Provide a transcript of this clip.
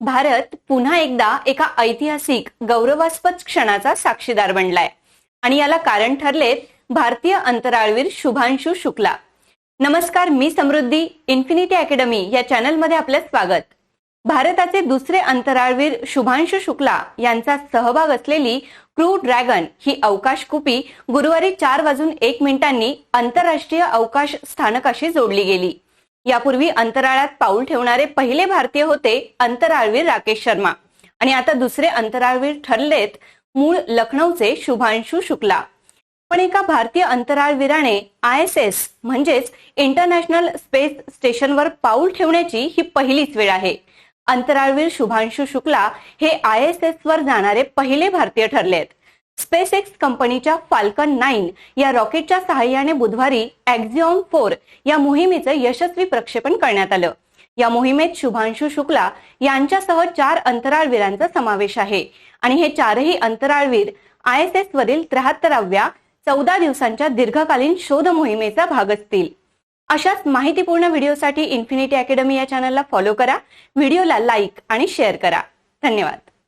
भारत पुन्हा एकदा एका ऐतिहासिक गौरवास्पद क्षणाचा साक्षीदार बनलाय. आणि याला कारण ठरलेत भारतीय अंतराळवीर शुभांशु शुक्ला. नमस्कार मी समृद्धी इन्फिनिटी अकॅडमी या चॅनलमध्ये आपलं स्वागत. भारताचे दुसरे अंतराळवीर शुभांशु शुक्ला यांचा सहभाग असलेली क्रू ड्रॅगन ही अवकाश कुपी गुरुवारी चार वाजून एक मिनिटांनी आंतरराष्ट्रीय अवकाश स्थानकाशी जोडली गेली. यापूर्वी अंतराळात पाऊल ठेवणारे पहिले भारतीय होते अंतराळवीर राकेश शर्मा. आणि आता दुसरे अंतराळवीर ठरलेत मूळ लखनौचे शुभांशु शुक्ला. पण एका भारतीय अंतराळवीराने आय एस एस म्हणजेच इंटरनॅशनल स्पेस स्टेशनवर पाऊल ठेवण्याची ही पहिलीच वेळ आहे. अंतराळवीर शुभांशु शुक्ला हे आय एस एस वर जाणारे पहिले भारतीय ठरलेत. स्पेस एक्स कंपनीच्या फाल्कन नाईन या रॉकेटच्या सहाय्याने बुधवारी एक्झिओम फोर या मोहिमेचं यशस्वी प्रक्षेपण करण्यात आलं. या मोहिमेत शुभांशु शुक्ला यांच्यासह चार अंतराळवीरांचा समावेश आहे. आणि हे चारही अंतराळवीर आय एस एस वरील त्र्याहत्तराव्या चौदा दिवसांच्या दीर्घकालीन शोध मोहिमेचा भाग असतील. अशाच माहितीपूर्ण व्हिडिओसाठी इन्फिनिटी अकॅडमी या चॅनलला फॉलो करा. व्हिडिओला लाईक आणि शेअर करा. धन्यवाद.